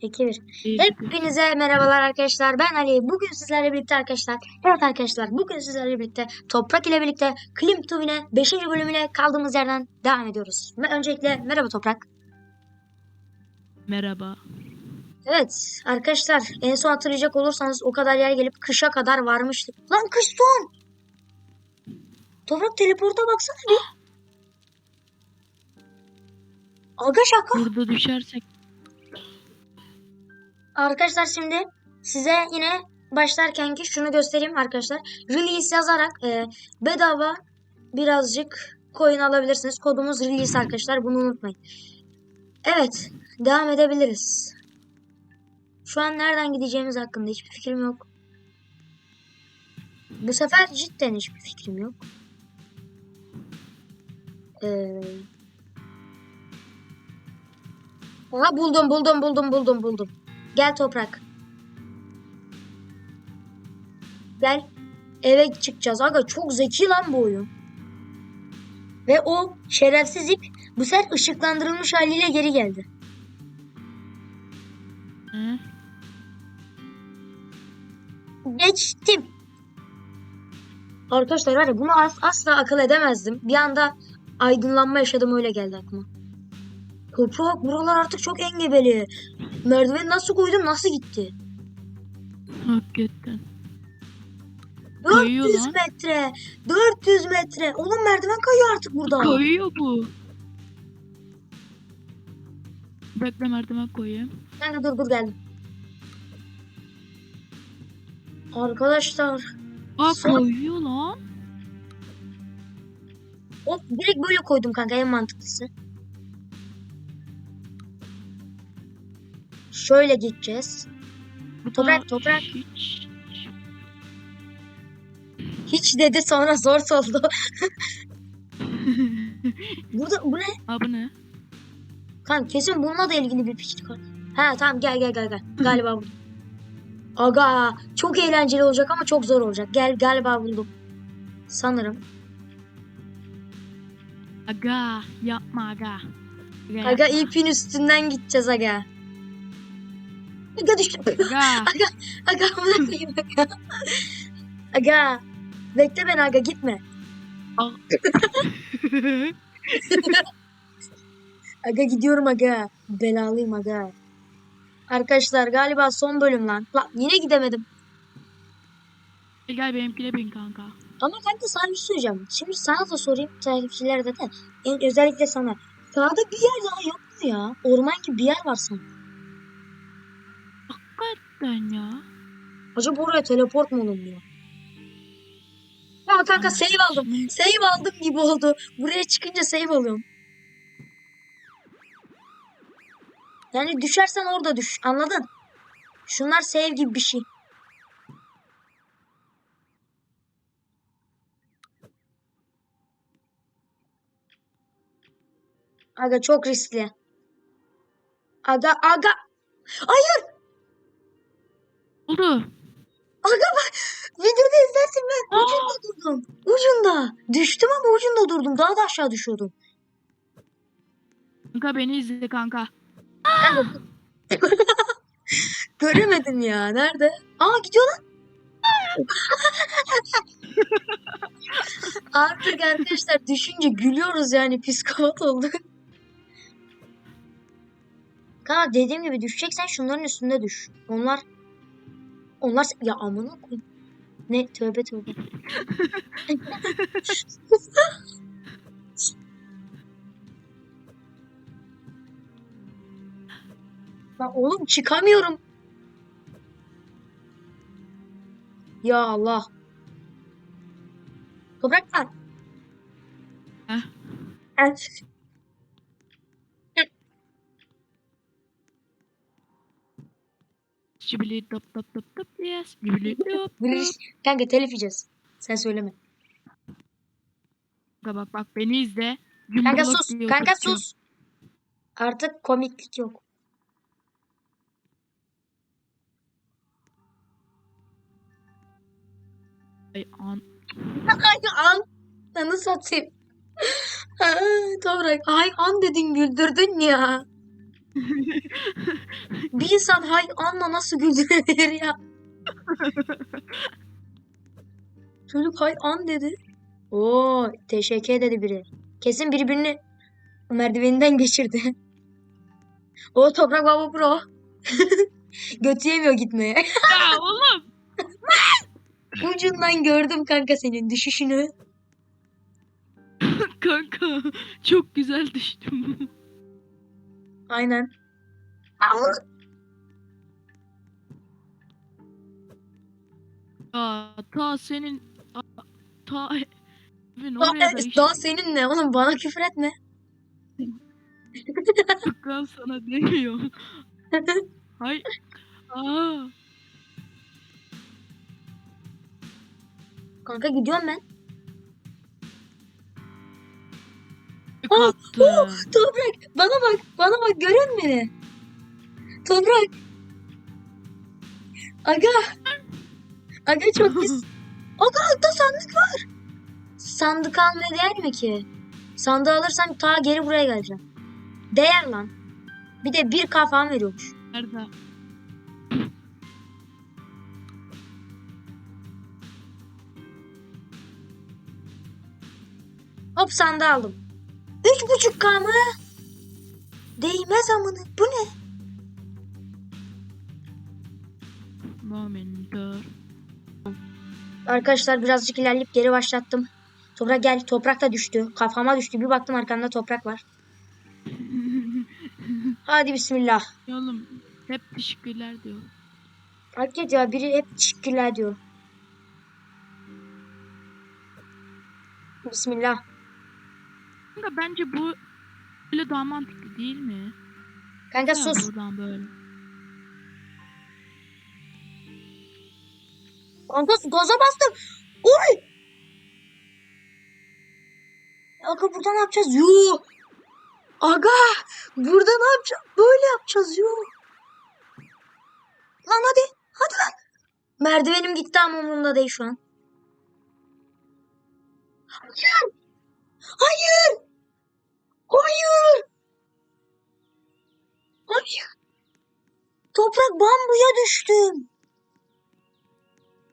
2 1. İyi. Hepinize merhabalar arkadaşlar. Ben Ali. Bugün sizlerle birlikte arkadaşlar. Evet arkadaşlar bugün sizlerle birlikte Toprak ile birlikte Klim Tuvin'e 5. bölümüne kaldığımız yerden devam ediyoruz. Ve öncelikle merhaba Toprak. Merhaba. Evet arkadaşlar en son hatırlayacak olursanız o kadar yer gelip kışa kadar varmıştık. Lan kış son. Toprak teleporta baksana bir. Aga şaka. Burada düşersek Arkadaşlar şimdi size yine başlarkenki şunu göstereyim arkadaşlar. Release yazarak e, bedava birazcık coin alabilirsiniz. Kodumuz release arkadaşlar bunu unutmayın. Evet devam edebiliriz. Şu an nereden gideceğimiz hakkında hiçbir fikrim yok. Bu sefer cidden hiçbir fikrim yok. Ee... Aha buldum buldum buldum buldum buldum. Gel toprak. Gel. Eve çıkacağız. Aga çok zeki lan bu oyun. Ve o şerefsiz ip bu sefer ışıklandırılmış haliyle geri geldi. Hı? Geçtim. Arkadaşlar var ya bunu as- asla akıl edemezdim. Bir anda aydınlanma yaşadım öyle geldi aklıma. Toprak buralar artık çok engebeli. Merdiveni nasıl koydum nasıl gitti? hakikaten. Kayıyor 400 lan. metre. 400 metre. Oğlum merdiven kayıyor artık burada. Koyuyor bu. Bekle merdiven koyayım. Kanka dur dur geldim. Arkadaşlar. Aa Son- koyuyor lan. Hop direkt böyle koydum kanka en mantıklısı. Şöyle gideceğiz. Toprak, toprak. Hiç. Hiç dedi sonra zor soldu. Burada bu ne? Aa bu ne? Kanka kesin bununla da ilgili bir fikir var. Ha tamam gel gel gel gel. Galiba buldum. Aga çok eğlenceli olacak ama çok zor olacak. Gel galiba buldum. Sanırım. Aga yapma aga. Aga, ipin üstünden gideceğiz aga. Aga düştüm. Aga. aga amına koyayım aga. Aga. Bekle beni aga gitme. Aga gidiyorum aga. Belalıyım aga. Arkadaşlar galiba son bölüm lan. Lan yine gidemedim. Gel gel benimkine bin kanka. Ama kanka sana bir şey söyleyeceğim. Şimdi sana da sorayım takipçilere de. En, özellikle sana. Sağda bir yer daha yok mu ya? Orman gibi bir yer var sanki. Hakikaten ya. Acaba oraya teleport mu olunuyor? Ya kanka save aldım. Save aldım gibi oldu. Buraya çıkınca save alıyorum. Yani düşersen orada düş. Anladın? Şunlar save gibi bir şey. Aga çok riskli. Aga aga. Hayır. Oldu. Aga bak. Videoda izlersin ben. Aa! Ucunda durdum. Ucunda. Düştüm ama ucunda durdum. Daha da aşağı düşüyordum. Kanka beni izle kanka. Göremedim ya. Nerede? Aa gidiyor lan. Artık arkadaşlar düşünce gülüyoruz yani psikopat olduk. Kanka dediğim gibi düşeceksen şunların üstünde düş. Onlar onlar ya amına koyayım. Ne tövbe tövbe. Lan oğlum çıkamıyorum. Ya Allah. Toprak var. Heh. Evet. Şibili top top top top yes. Şibili top Bunu top. kanka telif yiyeceğiz. Sen söyleme. Kanka bak bak beni izle. Kanka Yumruluk sus. Kanka oturtuyor. sus. Artık komiklik yok. Ay an. Ay an. Sana satayım. Toprak. Ay an dedin güldürdün ya. Bir insan hay anla nasıl güldürebilir ya? Çocuk hay an dedi. Oo teşekkür dedi biri. Kesin birbirini merdiveninden geçirdi. O toprak baba pro. Götü yemiyor gitmeye. ya oğlum. Ucundan gördüm kanka senin düşüşünü. Kanka çok güzel düştüm. Aynen. ya ta senin a- ta evin Daha, oraya da işte senin ne oğlum bana küfür etme. ben sana demiyorum. Hay. Aa. Kanka gidiyorum ben. Kaptı. Toprak bana bak bana bak musun beni? Toprak. Aga. Aga çok pis. Aga altta sandık var. Sandık almaya değer mi ki? Sandığı alırsam ta geri buraya geleceğim. Değer lan. Bir de bir kafam veriyormuş. Nerede? Hop sandığı aldım. Üç buçuk K mı? Değmez amına. Bu ne? Momento. Arkadaşlar birazcık ilerleyip geri başlattım. Toprak gel. Toprak da düştü. Kafama düştü. Bir baktım arkamda toprak var. Hadi bismillah. Oğlum hep teşekkürler diyor. Hakikaten ya biri hep teşekkürler diyor. Bismillah. Kanka bence bu böyle daha mantıklı değil mi? Kanka Ya sus. Buradan böyle. Kanka gaza bastım. Oy. Aga burada ne yapacağız? Yuh. Aga burada ne yapacağız? Böyle yapacağız yuh. Lan hadi. Hadi lan. Merdivenim gitti ama umurumda değil şu an. Hayır. Hayır. Hayır. Hayır. Toprak bambuya düştüm.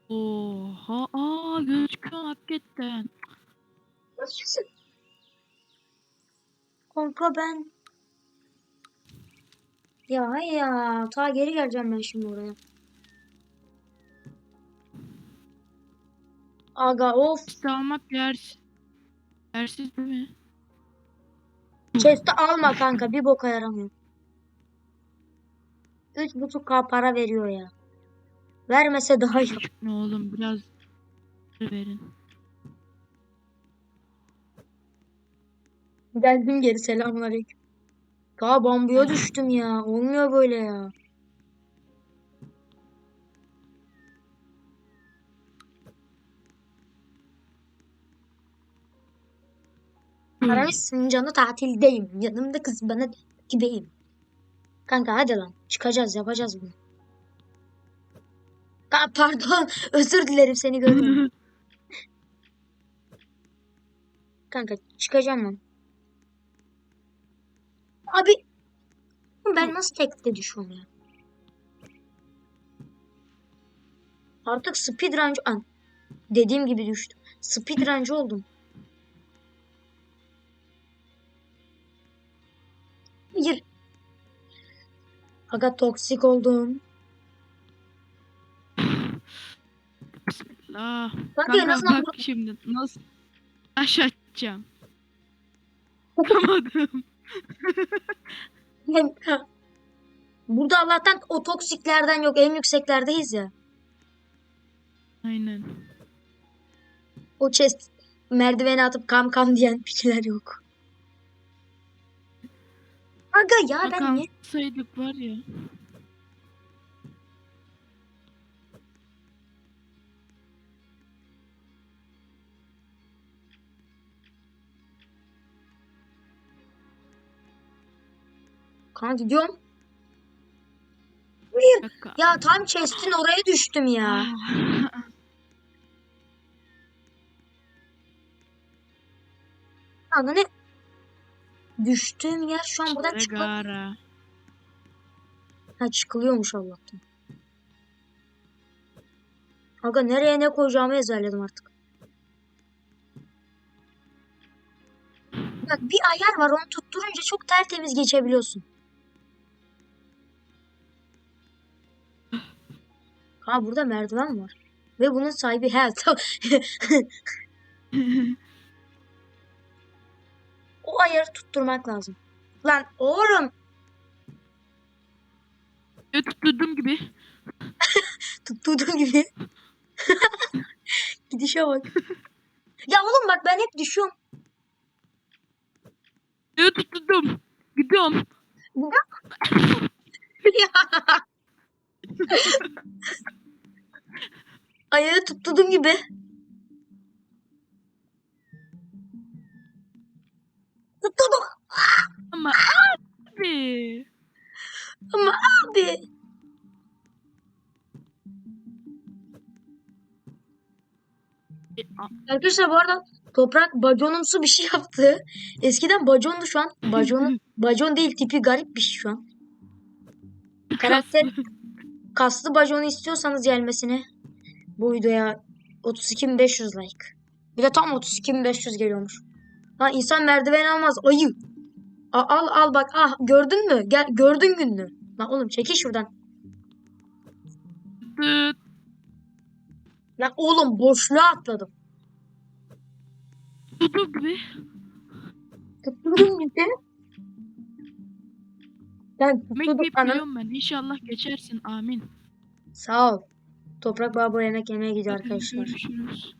Oha aa gözüküyor hakikaten. Nasılsın? Kanka ben... Ya ya. Ta geri geleceğim ben şimdi oraya. Aga of. İşte almak yersiz. Mi? Chest'i alma kanka. Bir boka yaramıyor. Üç buçuk K para veriyor ya. Vermese daha iyi. Ne oğlum biraz verin. Geldim geri selamun aleyküm. Daha bambuya düştüm ya. Olmuyor böyle ya. Aramışsın canı tatildeyim. Yanımda kız bana gibiyim. Kanka hadi lan. Çıkacağız yapacağız bunu. Ka- pardon. Özür dilerim seni gördüm. Kanka çıkacağım lan. Abi ben nasıl tekte düşüyorum ya? Artık speedruncu an dediğim gibi düştüm. Speedruncu oldum. Aga toksik oldum. Bismillah. Kanka Kanka azından bak şimdi nasıl taş atacağım. Burada Allah'tan o toksiklerden yok. En yükseklerdeyiz ya. Aynen. O chest merdivene atıp kam kam diyen piçler yok. Aga ya ben niye? saydık var ya. Kanka gidiyorum. Hayır. Dakika. Ya tam chest'in oraya düştüm ya. Ah. Kanka ne? Düştüğüm yer şu an buradan çıkmak. Gara. Ha çıkılıyormuş Allah'tan. Aga nereye ne koyacağımı ezberledim artık. Bak bir ayar var onu tutturunca çok tertemiz geçebiliyorsun. Ha burada merdiven var. Ve bunun sahibi he tamam. o ayarı tutturmak lazım. Lan oğlum Ya tutturdum gibi. tutturduğum gibi. Gidişe bak. ya oğlum bak ben hep düşüyorum. Ya tutturdum. Gidiyorum. Ayağı tutturdum gibi. Arkadaşlar bu arada toprak baconumsu bir şey yaptı. Eskiden bacondu şu an. Bacon, bacon değil tipi garip bir şey şu an. Karakter kaslı baconu istiyorsanız gelmesini bu videoya 32.500 like. Bir de tam 32.500 geliyormuş. Lan insan merdiven almaz ayı. A- al al bak ah gördün mü? Gel gördün gününü. Lan oğlum çekil şuradan. Lan oğlum boşluğa atladım. Tutturdum gibi. Tutturdum gibi. Ben tutturdum Yemek anam. yiyorum ben. İnşallah geçersin. Amin. Sağ ol. Toprak Baba yemek yemeye gidiyor Hadi arkadaşlar. Görüşürüz.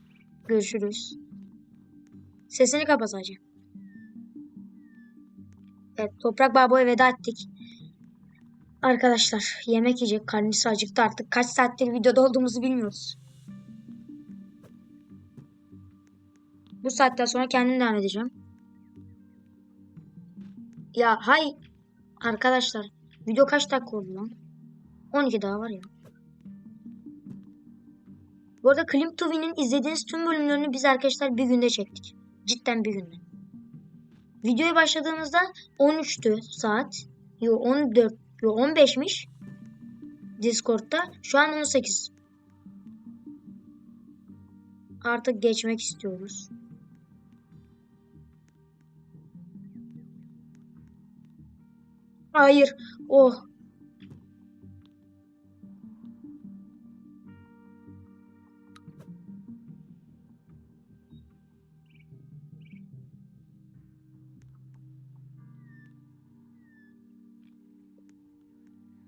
Görüşürüz. Sesini kapat sadece. Evet, Toprak Baba'ya veda ettik. Arkadaşlar yemek yiyecek. Karnısı acıktı artık. Kaç saattir videoda olduğumuzu bilmiyoruz. Bu saatten sonra kendim devam edeceğim. Ya hay arkadaşlar video kaç dakika oldu lan? 12 daha var ya. Bu arada Klim TV'nin izlediğiniz tüm bölümlerini biz arkadaşlar bir günde çektik. Cidden bir günde. Videoya başladığımızda 13'tü saat. Yo 14, yo 15'miş. Discord'da. Şu an 18. Artık geçmek istiyoruz. Hayır. Oh.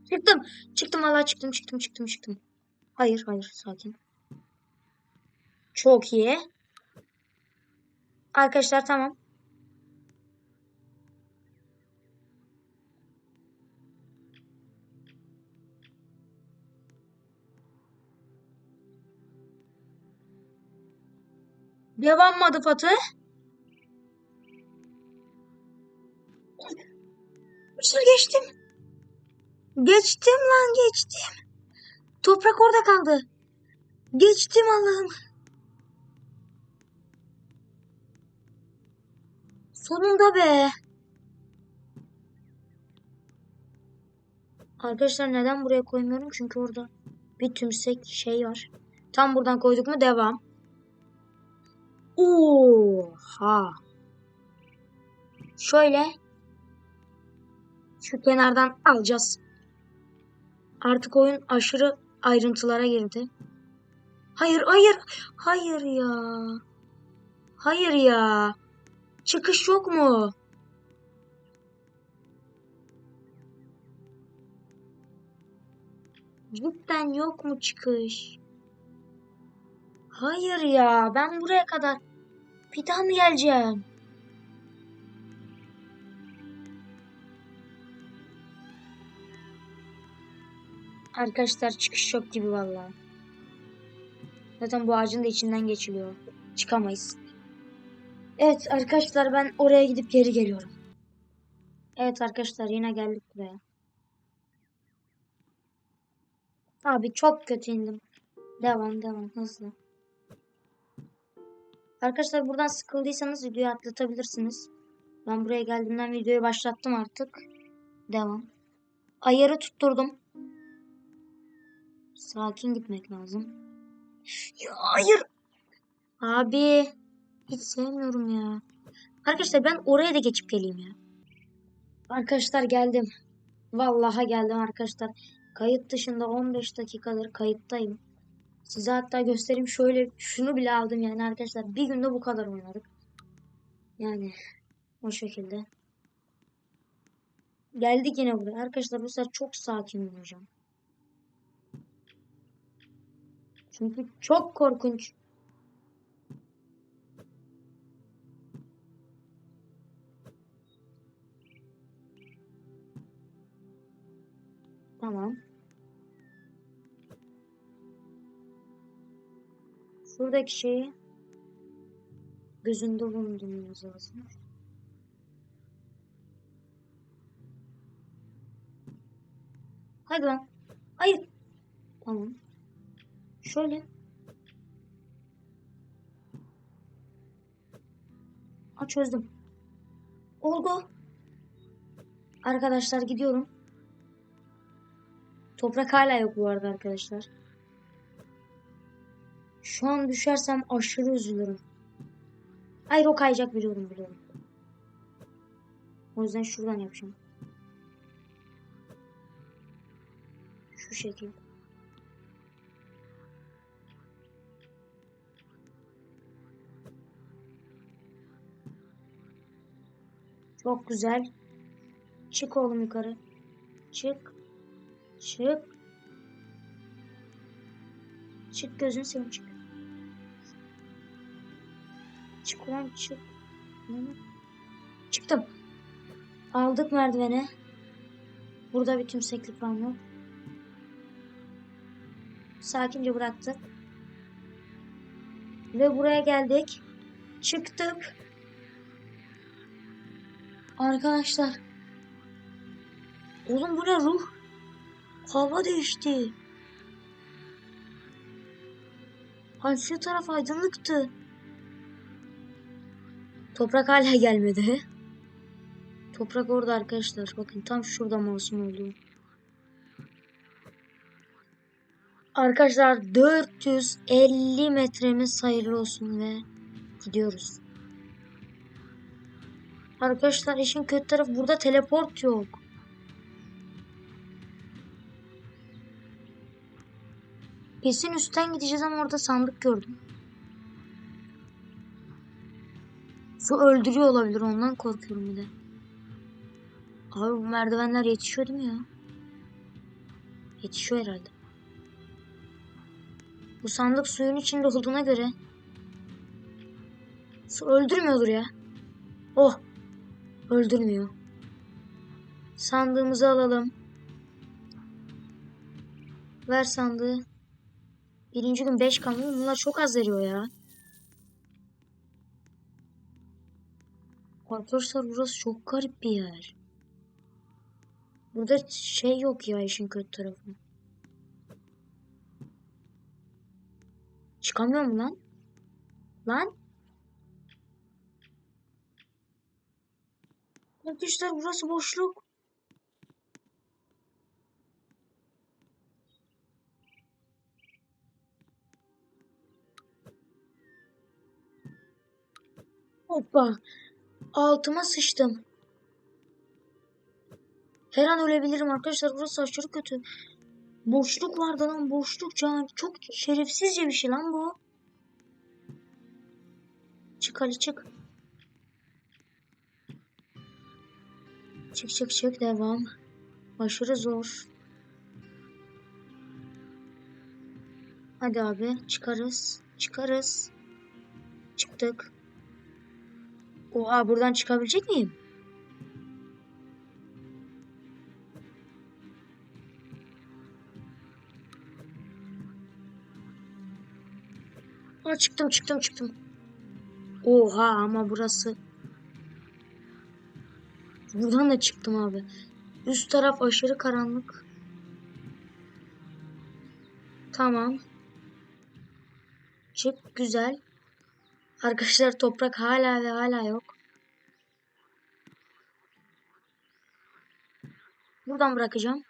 Çıktım. Çıktım valla çıktım çıktım çıktım çıktım. Hayır hayır sakin. Çok iyi. Arkadaşlar tamam. Devam mı adı Fatih? Nasıl geçtim? Geçtim lan geçtim. Toprak orada kaldı. Geçtim Allah'ım. Sonunda be. Arkadaşlar neden buraya koymuyorum? Çünkü orada bir tümsek şey var. Tam buradan koyduk mu devam. Oha. Şöyle şu kenardan alacağız. Artık oyun aşırı ayrıntılara girdi. Hayır, hayır, hayır ya. Hayır ya. Çıkış yok mu? Cidden yok mu çıkış? Hayır ya. Ben buraya kadar bir daha mı geleceğim? Arkadaşlar çıkış yok gibi vallahi. Zaten bu ağacın da içinden geçiliyor. Çıkamayız. Evet arkadaşlar ben oraya gidip geri geliyorum. Evet arkadaşlar yine geldik buraya. Abi çok kötü indim. Devam devam hızlı. Arkadaşlar buradan sıkıldıysanız videoyu atlatabilirsiniz. Ben buraya geldiğimden videoyu başlattım artık. Devam. Ayarı tutturdum. Sakin gitmek lazım. Ya hayır. Abi hiç sevmiyorum ya. Arkadaşlar ben oraya da geçip geleyim ya. Arkadaşlar geldim. Vallahi geldim arkadaşlar. Kayıt dışında 15 dakikadır kayıttayım. Size hatta göstereyim şöyle şunu bile aldım yani arkadaşlar. Bir günde bu kadar oynadık. Yani o şekilde. Geldik yine buraya. Arkadaşlar bu sefer çok sakin olacağım. Çünkü çok korkunç. Şuradaki şeyi gözünde bulundurmamız lazım. Hadi lan. Hayır. Tamam. Şöyle. Aa çözdüm. Oldu. Arkadaşlar gidiyorum. Toprak hala yok bu arada arkadaşlar. Şu an düşersem aşırı üzülürüm. Hayır o kayacak biliyorum biliyorum. O yüzden şuradan yapacağım. Şu şekil. Çok güzel. Çık oğlum yukarı. Çık. Çık. Çık gözün seveyim çık. Çık çık. Çıktım. Aldık merdiveni. Burada bir tümseklik var mı? Sakince bıraktık. Ve buraya geldik. Çıktık. Arkadaşlar. Oğlum bu ne ruh? Hava değişti. Karşı taraf aydınlıktı. Toprak hala gelmedi. Toprak orada arkadaşlar. Bakın tam şurada masum oluyor. Arkadaşlar 450 metremiz hayırlı olsun ve gidiyoruz. Arkadaşlar işin kötü tarafı burada teleport yok. Kesin üstten gideceğiz ama orada sandık gördüm. Su öldürüyor olabilir ondan korkuyorum bir de. Abi bu merdivenler yetişiyor değil mi ya? Yetişiyor herhalde. Bu sandık suyun içinde olduğuna göre su öldürmüyordur ya. Oh öldürmüyor. Sandığımızı alalım. Ver sandığı. Birinci gün 5 kamyon. Bunlar çok az veriyor ya. Arkadaşlar burası çok garip bir yer. Burada şey yok ya işin kötü tarafı. Çıkamıyor mu lan? Lan? Arkadaşlar burası boşluk. Hoppa. Altıma sıçtım. Her an ölebilirim arkadaşlar. Burası aşırı kötü. Boşluk vardı lan boşluk can. Çok şerefsizce bir şey lan bu. Çık Ali çık. Çık çık çık devam. Aşırı zor. Hadi abi çıkarız. Çıkarız. Çıktık. Oha buradan çıkabilecek miyim? Aa, çıktım çıktım çıktım. Oha ama burası. Buradan da çıktım abi. Üst taraf aşırı karanlık. Tamam. Çık güzel. Arkadaşlar toprak hala ve hala yok. Buradan bırakacağım.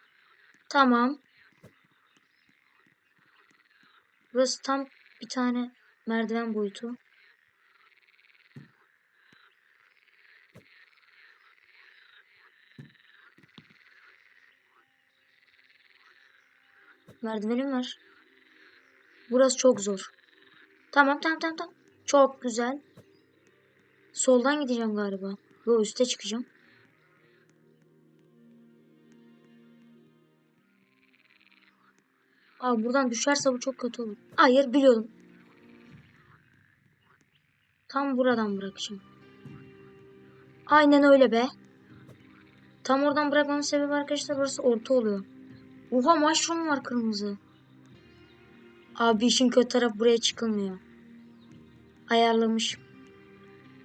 Tamam. Burası tam bir tane merdiven boyutu. Merdivenim var. Burası çok zor. Tamam tamam tamam tamam. Çok güzel. Soldan gideceğim galiba. Yo üste çıkacağım. Aa buradan düşerse bu çok kötü olur. Hayır biliyordum. Tam buradan bırakacağım. Aynen öyle be. Tam oradan bırakmamın sebebi arkadaşlar burası orta oluyor. Oha mushroom var kırmızı. Abi işin kötü tarafı buraya çıkılmıyor. Ayarlamış.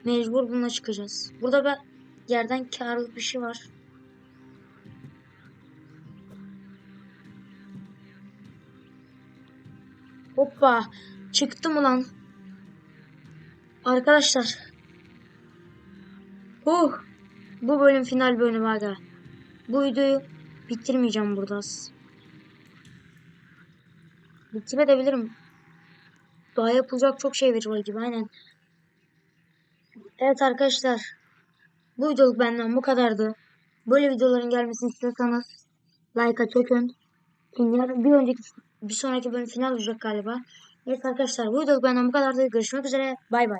Mecbur bununla çıkacağız. Burada bir yerden karlı bir şey var. Hoppa. Çıktım ulan. Arkadaşlar. Huh. Bu bölüm final bölümü aga. Bu videoyu bitirmeyeceğim burada. Bitirebilirim. Daha yapılacak çok şey var gibi aynen. Evet arkadaşlar. Bu videoluk benden bu kadardı. Böyle videoların gelmesini istiyorsanız like'a çökün. Bir önceki bir sonraki bölüm final olacak galiba. Evet arkadaşlar bu videoluk benden bu kadardı. Görüşmek üzere. Bay bay.